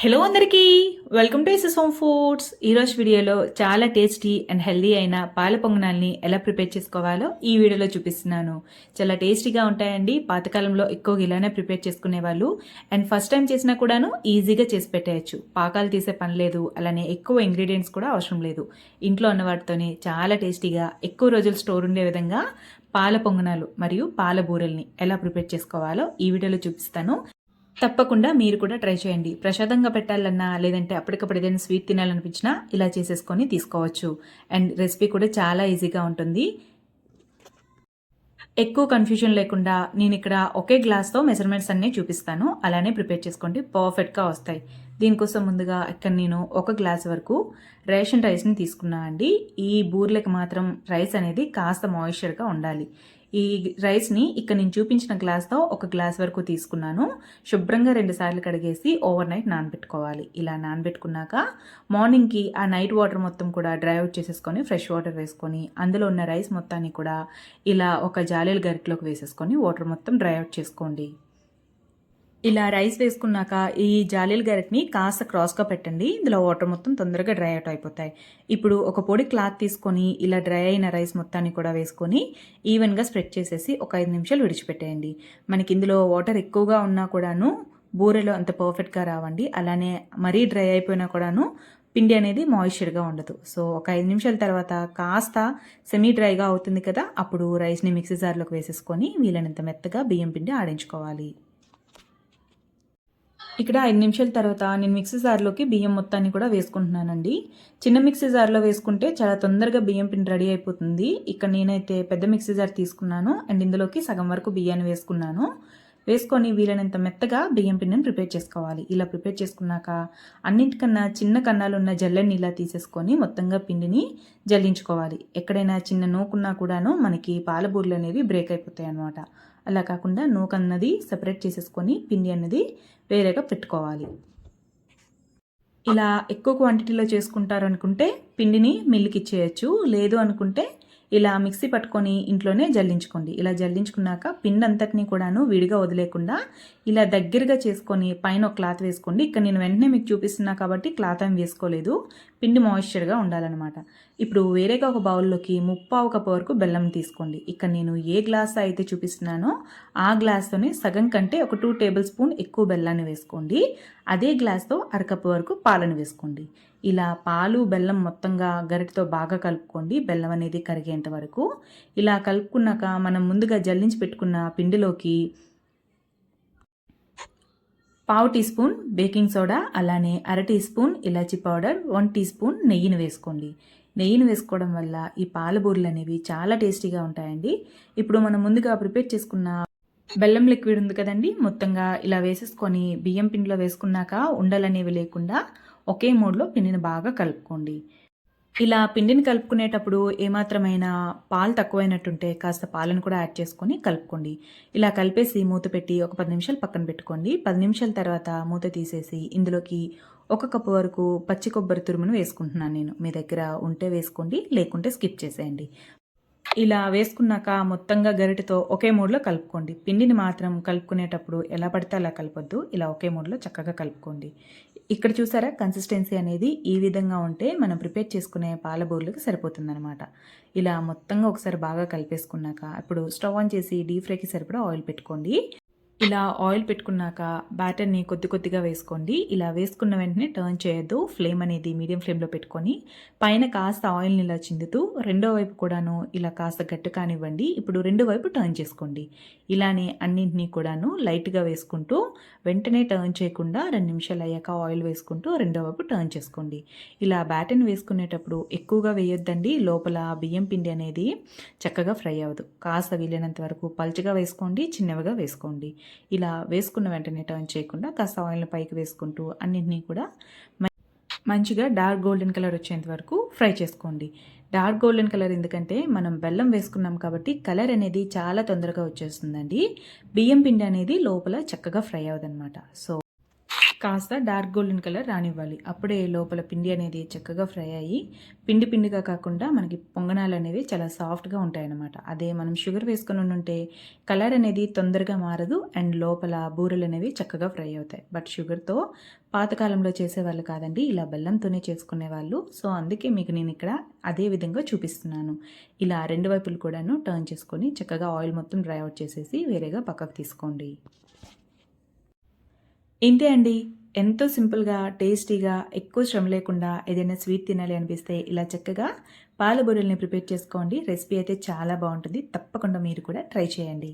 Hello అందరికీ. Welcome to SS home foods ఈరోజు వీడియోలో చాలా టేస్టీ అండ్ హెల్దీ అయిన పాల పొంగనాల్ని ఎలా ప్రిపేర్ చేసుకోవాలో ఈ వీడియోలో చూపిస్తున్నాను. చాలా టేస్టీగా ఉంటాయండి. పాతకాలంలో ఎక్కువగా ఇలానే ప్రిపేర్ చేసుకునే వాళ్ళు అండ్ ఫస్ట్ టైం చేసినా కూడాను ఈజీగా చేసి పెట్టేయచ్చు. పాకాలు తీసే పని లేదు. అలానే ఎక్కువ ఇంగ్రీడియంట్స్ కూడా అవసరం లేదు. ఇంట్లో ఉన్న వాటితోనే చాలా టేస్టీగా ఎక్కువ రోజులు స్టోర్ ఉండే విధంగా పాల పొంగనాలు మరియు పాల బూరెల్ని ఎలా ప్రిపేర్ చేసుకోవాలో ఈ వీడియోలో చూపిస్తాను. తప్పకుండా మీరు కూడా ట్రై చేయండి. ప్రసాదంగా పెట్టాలన్నా లేదంటే అప్పటికప్పుడు ఏదైనా స్వీట్ తినాలనిపించినా ఇలా చేసేసుకొని తీసుకోవచ్చు. అండ్ రెసిపీ కూడా చాలా ఈజీగా ఉంటుంది. ఎక్కువ కన్ఫ్యూజన్ లేకుండా నేను ఇక్కడ ఒకే గ్లాస్తో మెజర్మెంట్స్ అన్నీ చూపిస్తాను. అలానే ప్రిపేర్ చేసుకోండి. పర్ఫెక్ట్గా వస్తాయి. దీనికోసం ముందుగా ఇక్కడ నేను ఒక గ్లాస్ వరకు రేషన్ రైస్ని తీసుకున్నా అండి. ఈ బూర్లకు మాత్రం రైస్ అనేది కాస్త మాయిశ్చర్గా ఉండాలి. ఈ రైస్ని ఇక్కడ నేను చూపించిన గ్లాస్తో ఒక గ్లాస్ వరకు తీసుకున్నాను. శుభ్రంగా రెండు సార్లు కడిగేసి ఓవర్ నైట్ నానబెట్టుకోవాలి. ఇలా నానబెట్టుకున్నాక మార్నింగ్కి ఆ నైట్ వాటర్ మొత్తం కూడా డ్రై అవుట్ చేసేసుకొని ఫ్రెష్ వాటర్ వేసుకొని అందులో ఉన్న రైస్ మొత్తాన్ని కూడా ఇలా ఒక జాలీల గరిటలోకి వేసేసుకొని వాటర్ మొత్తం డ్రై అవుట్ చేసుకోండి. ఇలా రైస్ వేసుకున్నాక ఈ జాలీల గరెట్ని కాస్త క్రాస్గా పెట్టండి. ఇందులో వాటర్ మొత్తం తొందరగా డ్రై అవుట్ అయిపోతాయి. ఇప్పుడు ఒక పొడి క్లాత్ తీసుకొని ఇలా డ్రై అయిన రైస్ మొత్తాన్ని కూడా వేసుకొని ఈవెన్గా స్ప్రెడ్ చేసేసి ఒక ఐదు నిమిషాలు విడిచిపెట్టేయండి. మనకి ఇందులో వాటర్ ఎక్కువగా ఉన్నా కూడాను బూరెలో అంత పర్ఫెక్ట్గా రావండి. అలానే మరీ డ్రై అయిపోయినా కూడాను పిండి అనేది మాయిశ్చర్గా ఉండదు. సో ఒక ఐదు నిమిషాల తర్వాత కాస్త సెమీ డ్రైగా అవుతుంది కదా అప్పుడు రైస్ని మిక్సీ జార్లోకి వేసేసుకొని వీలైనంత మెత్తగా బియ్యం పిండి ఆడించుకోవాలి. ఇక్కడ ఐదు నిమిషాల తర్వాత నేను మిక్సీ జార్లోకి బియ్యం మొత్తాన్ని కూడా వేసుకుంటున్నానండి. చిన్న మిక్సీ జార్లో వేసుకుంటే చాలా తొందరగా బియ్యం పిండి రెడీ అయిపోతుంది. ఇక్కడ నేనైతే పెద్ద మిక్సీ జార్ తీసుకున్నాను. అండ్ ఇందులోకి సగం వరకు బియ్యాన్ని వేసుకున్నాను. వేసుకొని వీలైనంత మెత్తగా బియ్యం పిండిని ప్రిపేర్ చేసుకోవాలి. ఇలా ప్రిపేర్ చేసుకున్నాక అన్నింటికన్నా చిన్న కన్నాలు ఉన్న జల్లెని ఇలా తీసేసుకొని మొత్తంగా పిండిని జల్లించుకోవాలి. ఎక్కడైనా చిన్న నూకున్నా కూడాను మనకి పాలబూర్లు అనేవి బ్రేక్ అయిపోతాయి అనమాట అలా కాకుండా నూక అన్నది సపరేట్ చేసేసుకొని పిండి అన్నది వేరేగా పెట్టుకోవాలి. ఇలా ఎక్కువ క్వాంటిటీలో చేసుకుంటారు అనుకుంటే పిండిని మిల్లుకి ఇచ్చేయచ్చు. లేదు అనుకుంటే ఇలా మిక్సీ పట్టుకొని ఇంట్లోనే జల్లించుకోండి. ఇలా జల్లించుకున్నాక పిండి అంతటినీ కూడాను విడిగా వదిలేకుండా ఇలా దగ్గరగా చేసుకొని పైన క్లాత్ వేసుకోండి. ఇక్కడ నేను వెంటనే మీకు చూపిస్తున్నా కాబట్టి క్లాత్ ఏం వేసుకోలేదు. పిండి మాయిశ్చర్గా ఉండాలన్నమాట. ఇప్పుడు వేరేగా ఒక బౌల్లోకి ముప్పావు కప్ వరకు బెల్లం తీసుకోండి. ఇక్కడ నేను ఏ గ్లాస్ అయితే చూపిస్తున్నానో ఆ గ్లాస్తోనే సగం కంటే ఒక టూ టేబుల్ స్పూన్ ఎక్కువ బెల్లాన్ని వేసుకోండి. అదే గ్లాస్తో అరకప్పు వరకు పాలను వేసుకోండి. ఇలా పాలు బెల్లం మొత్తంగా గరిటతో బాగా కలుపుకోండి. బెల్లం అనేది కరిగేంత వరకు. ఇలా కలుపుకున్నాక మనం ముందుగా జల్లించి పెట్టుకున్న పిండిలోకి పావు టీ స్పూన్ బేకింగ్ సోడా అలానే అర టీ స్పూన్ ఇలాచీ పౌడర్ వన్ టీ స్పూన్ నెయ్యిని వేసుకోండి. నెయ్యిని వేసుకోవడం వల్ల ఈ పాల బూరెలు అనేవి చాలా టేస్టీగా ఉంటాయండి. ఇప్పుడు మనం ముందుగా ప్రిపేర్ చేసుకున్న బెల్లం లిక్విడ్ ఉంది కదండి మొత్తంగా ఇలా వేసేసుకొని బియ్యం పిండిలో వేసుకున్నాక ఉండలనేవి లేకుండా ఒకే మోడ్లో పిండిని బాగా కలుపుకోండి. ఇలా పిండిని కలుపుకునేటప్పుడు ఏమాత్రమైనా పాలు తక్కువైనట్టుంటే కాస్త పాలను కూడా యాడ్ చేసుకొని కలుపుకోండి. ఇలా కలిపేసి మూత పెట్టి ఒక పది నిమిషాలు పక్కన పెట్టుకోండి. పది నిమిషాల తర్వాత మూత తీసేసి ఇందులోకి ఒక కప్పు వరకు పచ్చి కొబ్బరి తురుమును వేసుకుంటున్నాను నేను. మీ దగ్గర ఉంటే వేసుకోండి లేకుంటే స్కిప్ చేసేయండి. ఇలా వేసుకున్నాక మొత్తంగా గరిటెతో ఒకే మూడ్లో కలుపుకోండి. పిండిని మాత్రం కలుపుకునేటప్పుడు ఎలా పడితే అలా కలపొద్దు. ఇలా ఒకే మూడ్లో చక్కగా కలుపుకోండి. ఇక్కడ చూసారా? కన్సిస్టెన్సీ అనేది ఈ విధంగా ఉంటే మనం ప్రిపేర్ చేసుకునే పాల బోర్లకి సరిపోతుందనమాట ఇలా మొత్తంగా ఒకసారి బాగా కలిపేసుకున్నాక ఇప్పుడు స్టవ్ ఆన్ చేసి డీప్ ఫ్రైకి సరిపడా ఆయిల్ పెట్టుకోండి. ఇలా ఆయిల్ పెట్టుకున్నాక బ్యాటర్ని కొద్ది కొద్దిగా వేసుకోండి. ఇలా వేసుకున్న వెంటనే టర్న్ చేయొద్దు. ఫ్లేమ్ అనేది మీడియం ఫ్లేమ్లో పెట్టుకొని పైన కాస్త ఆయిల్ని ఇలా చిందుతూ రెండో వైపు కూడాను ఇలా కాస్త గట్టు కానివ్వండి. ఇప్పుడు రెండో వైపు టర్న్ చేసుకోండి. ఇలానే అన్నింటినీ కూడాను లైట్గా వేసుకుంటూ వెంటనే టర్న్ చేయకుండా రెండు నిమిషాలు అయ్యాక ఆయిల్ వేసుకుంటూ రెండో వైపు టర్న్ చేసుకోండి. ఇలా బ్యాటర్ని వేసుకునేటప్పుడు ఎక్కువగా వేయొద్దండి. లోపల బియ్యం పిండి అనేది చక్కగా ఫ్రై అవ్వదు. కాస్త వీలైనంత వరకు పల్చగా వేసుకోండి. చిన్నవిగా వేసుకోండి. ఇలా వేసుకున్న వెంటనే టర్న్ చేయకుండా కాస్త ఆయిల్ని పైకి వేసుకుంటూ అన్నింటినీ కూడా మంచిగా డార్క్ గోల్డెన్ కలర్ వచ్చేంత వరకు ఫ్రై చేసుకోండి. డార్క్ గోల్డెన్ కలర్ ఎందుకంటే మనం బెల్లం వేసుకున్నాం కాబట్టి కలర్ అనేది చాలా తొందరగా వచ్చేస్తుందండి. బియ్యం పిండి అనేది లోపల చక్కగా ఫ్రై అవ్వదన్నమాట. సో కాస్త డార్క్ గోల్డెన్ కలర్ రానివ్వాలి. అప్పుడే లోపల పిండి అనేది చక్కగా ఫ్రై అయ్యి పిండి పిండిగా కాకుండా మనకి పొంగనాలు అనేవి చాలా సాఫ్ట్గా ఉంటాయన్నమాట. అదే మనం షుగర్ వేసుకుని ఉంటే కలర్ అనేది తొందరగా మారదు అండ్ లోపల బూరెలు అనేవి చక్కగా ఫ్రై అవుతాయి. బట్ షుగర్తో పాతకాలంలో చేసేవాళ్ళు కాదండి ఇలా బెల్లంతోనే చేసుకునే వాళ్ళు. సో అందుకే మీకు నేను ఇక్కడ అదే విధంగా చూపిస్తున్నాను. ఇలా రెండు వైపులు కూడాను టర్న్ చేసుకొని చక్కగా ఆయిల్ మొత్తం డ్రై అవుట్ చేసేసి వేరేగా పక్కకు తీసుకోండి. ఇంతే అండి? ఎంతో సింపుల్గా టేస్టీగా ఎక్కువ శ్రమ లేకుండా ఏదైనా స్వీట్ తినాలి అనిపిస్తే ఇలా చక్కగా పాల బూరెల్ని ప్రిపేర్ చేసుకోండి. రెసిపీ అయితే చాలా బాగుంటుంది. తప్పకుండా మీరు కూడా ట్రై చేయండి.